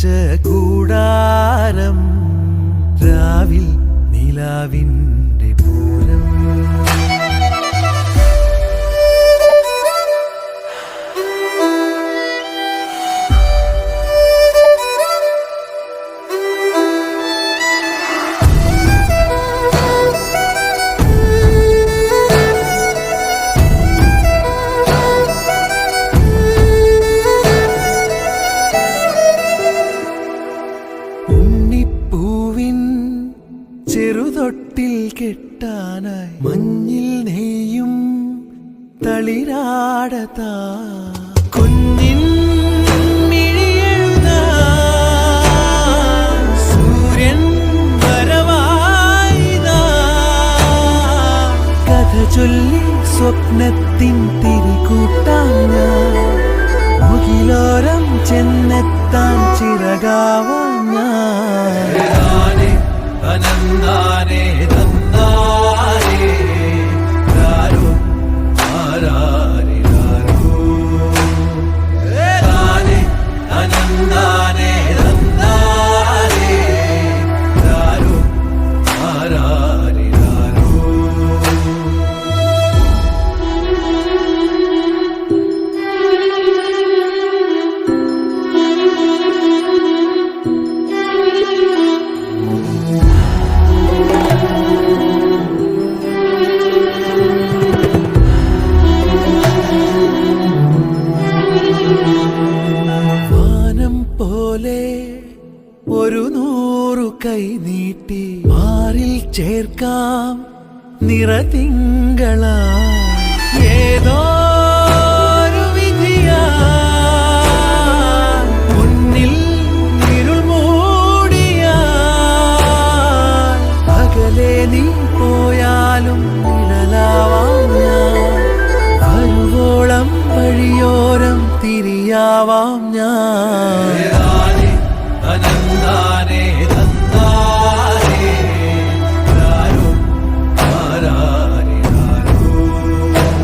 പതിപ്പിച്ച കൂടാരം രാവിൽ നിലാവിന്റെ പൂരം. ചെറുതൊട്ടിൽ കെട്ടാനായി മഞ്ഞിൽ നെയ്യും തളിരാടതാ. കുഞ്ഞിൻ ചൊല്ലി സ്വപ്നത്തിൻ തിരികൂട്ടാം ഞാൻ. മുകിലോരം ചെന്നെത്താൻ ചിറകാവാം ഞാൻ. അനന്താനേ തന്നാരേ പോലെ ഒരു നൂറു കൈ നീട്ടി മാറിൽ ചേർക്കാം നിറതിങ്കള. ഏതോ നീ നിഴലാവാം ഞാൻ. തിരിയാവാം ഞാൻ.